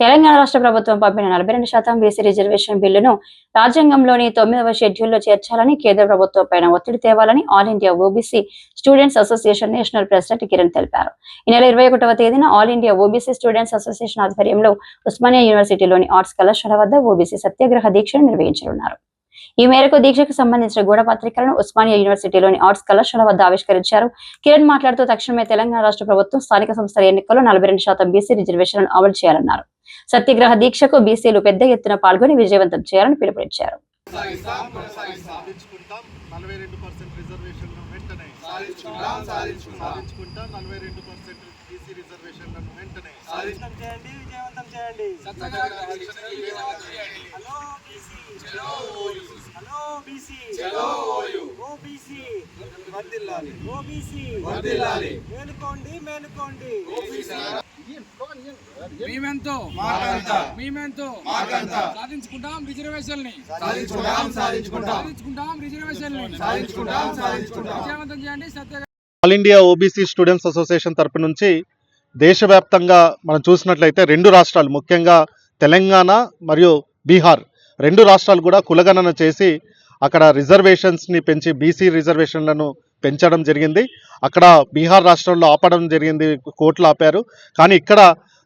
తెలంగాణ రాష్ట్ర ప్రభుత్వం పంపిన నలభై రెండు శాతం బీసీ రిజర్వేషన్ బిల్లును రాజ్యాంగంలోని తొమ్మిదవ షెడ్యూల్లో చేర్చాలని కేంద్ర ప్రభుత్వం పైన ఒత్తిడి తేవాలని all India OBC students association national president Kiran తెలిపారు. ఈ నెల ఇరవై ఒకటవ తేదీన all India OBC students association ఆధ్వర్యంలో ఉస్మానియా యూనివర్సిటీలోని ఆర్ట్స్ కళాశాల వద్ద ఓబీసీ సత్యాగ్రహ దీక్షను నిర్వహించనున్నారు. ఈ మేరకు దీక్షకు సంబంధించిన గూఢ పత్రికలను ఉస్మానియా యూనివర్సిటీలోని ఆర్ట్స్ కళాశాల వద్ద ఆవిష్కరించారు. కిరణ్ మాట్లాడుతూ తక్షణమే తెలంగాణ రాష్ట్ర ప్రభుత్వం స్థానిక సంస్థల ఎన్నికల్లో నలభై రెండు శాతం బీసీ రిజర్వేషన్లను అమలు చేయాలన్నారు. సత్యాగ్రహ దీక్షకు బీసీలు పెద్ద ఎత్తున పాల్గొని విజయవంతం చేయాలని పిలుపునిచ్చారు సాధించుకుంటాం నలభై రెండు పర్సెంట్ రిజర్వేషన్లను వెంటనే సాధించుకుంటాం సాధించుకుంటాం. నలభై రెండు పర్సెంట్ బీసీ రిజర్వేషన్లను వెంటనే విజయవంతం చేయండి విజయవంతం చేయండి. Hello BC. Hello BC. OBC వర్ధిల్లాలి ఓబీసీ వర్ధిల్లాలి మేలుకోండి మేలుకోండి. మేమెంతో మాకంత. మేమెంతో మాకంత. సాధించుకుంటాం రిజర్వేషన్ని సాధించుకుంటాం. రిజర్వేషన్ని సాధించుకుంటాం సాధించుకుంటాం. విజయవంతం చేయండి Satya all India OBC students association తరపు నుంచి దేశవ్యాప్తంగా మనం చూసినట్లయితే రెండు రాష్ట్రాలు ముఖ్యంగా తెలంగాణ మరియు బీహార్. రెండు రాష్ట్రాలు కూడా కులగణన చేసి అక్కడ రిజర్వేషన్స్ని పెంచి బీసీ రిజర్వేషన్లను పెంచడం జరిగింది. అక్కడ బీహార్ రాష్ట్రంలో ఆపడం జరిగింది కోర్టులు ఆపారు. కానీ ఇక్కడ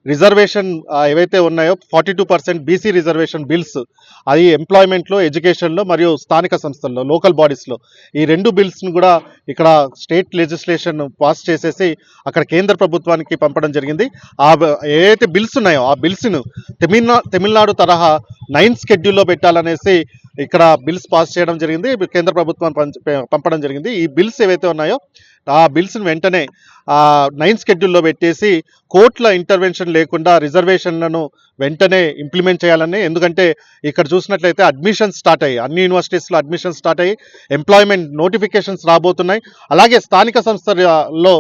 రిజర్వేషన్ ఏవైతే ఉన్నాయో forty two percent BC reservation bills అది ఎంప్లాయ్మెంట్లో ఎడ్యుకేషన్లో మరియు స్థానిక సంస్థల్లో లోకల్ బాడీస్లో. ఈ రెండు బిల్స్ను కూడా ఇక్కడ స్టేట్ లెజిస్లేషన్ పాస్ చేసేసి అక్కడ కేంద్ర ప్రభుత్వానికి పంపడం జరిగింది. ఆ ఏవైతే బిల్స్ ఉన్నాయో ఆ బిల్స్ను తమిళనా తమిళనాడు తరహా నైన్త్ షెడ్యూల్లో పెట్టాలనేసి ఇక్కడ బిల్స్ పాస్ చేయడం జరిగింది కేంద్ర ప్రభుత్వం పంపడం జరిగింది. ఈ బిల్స్ ఏవైతే ఉన్నాయో ఆ బిల్స్ని వెంటనే నైన్ షెడ్యూల్లో పెట్టేసి కోర్టుల ఇంటర్వెన్షన్ లేకుండా రిజర్వేషన్లను వెంటనే ఇంప్లిమెంట్ చేయాలని ఎందుకంటే ఇక్కడ చూసినట్లయితే అడ్మిషన్ స్టార్ట్ అయ్యి అన్ని యూనివర్సిటీస్లో అడ్మిషన్ స్టార్ట్ అయ్యి ఎంప్లాయ్మెంట్ నోటిఫికేషన్స్ రాబోతున్నాయి. అలాగే స్థానిక సంస్థల్లో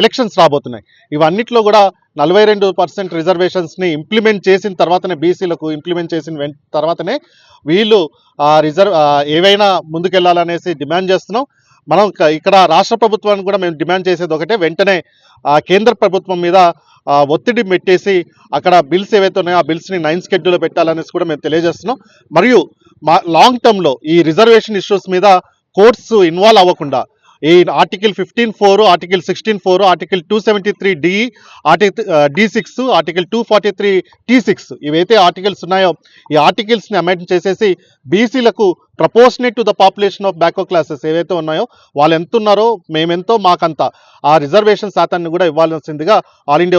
ఎలక్షన్స్ రాబోతున్నాయి. ఇవన్నిట్లో కూడా నలభై రెండు పర్సెంట్ రిజర్వేషన్స్ని ఇంప్లిమెంట్ చేసిన తర్వాతనే బీసీలకు ఇంప్లిమెంట్ చేసిన వెం తర్వాతనే వీళ్ళు రిజర్వ్ ఏవైనా ముందుకెళ్ళాలనేసి డిమాండ్ చేస్తున్నాం. మనం ఇక్కడ రాష్ట్ర ప్రభుత్వాన్ని కూడా మేము డిమాండ్ చేసేది ఒకటే. వెంటనే కేంద్ర ప్రభుత్వం మీద ఒత్తిడి పెట్టేసి అక్కడ బిల్స్ ఏవైతే ఉన్నాయో ఆ బిల్స్ని నైన్ స్కెడ్యూల్లో పెట్టాలనేసి కూడా మేము తెలియజేస్తున్నాం. మరియు మా లాంగ్ టర్మ్లో ఈ రిజర్వేషన్ ఇష్యూస్ మీద కోర్ట్స్ ఇన్వాల్వ్ అవ్వకుండా ఈ article fifteen four article sixteen four article two seventy three D article D six article two forty three T six ఇవైతే ఆర్టికల్స్ ఉన్నాయో ఈ ఆర్టికల్స్ని అమెండ్ చేసేసి బీసీలకు proportionate to the population of backward classes ఏవైతే ఉన్నాయో వాళ్ళు ఎంత ఉన్నారో మేమెంతో మాకంత ఆ రిజర్వేషన్ శాతాన్ని కూడా ఇవ్వాల్సిందిగా ఆల్ ఇండియా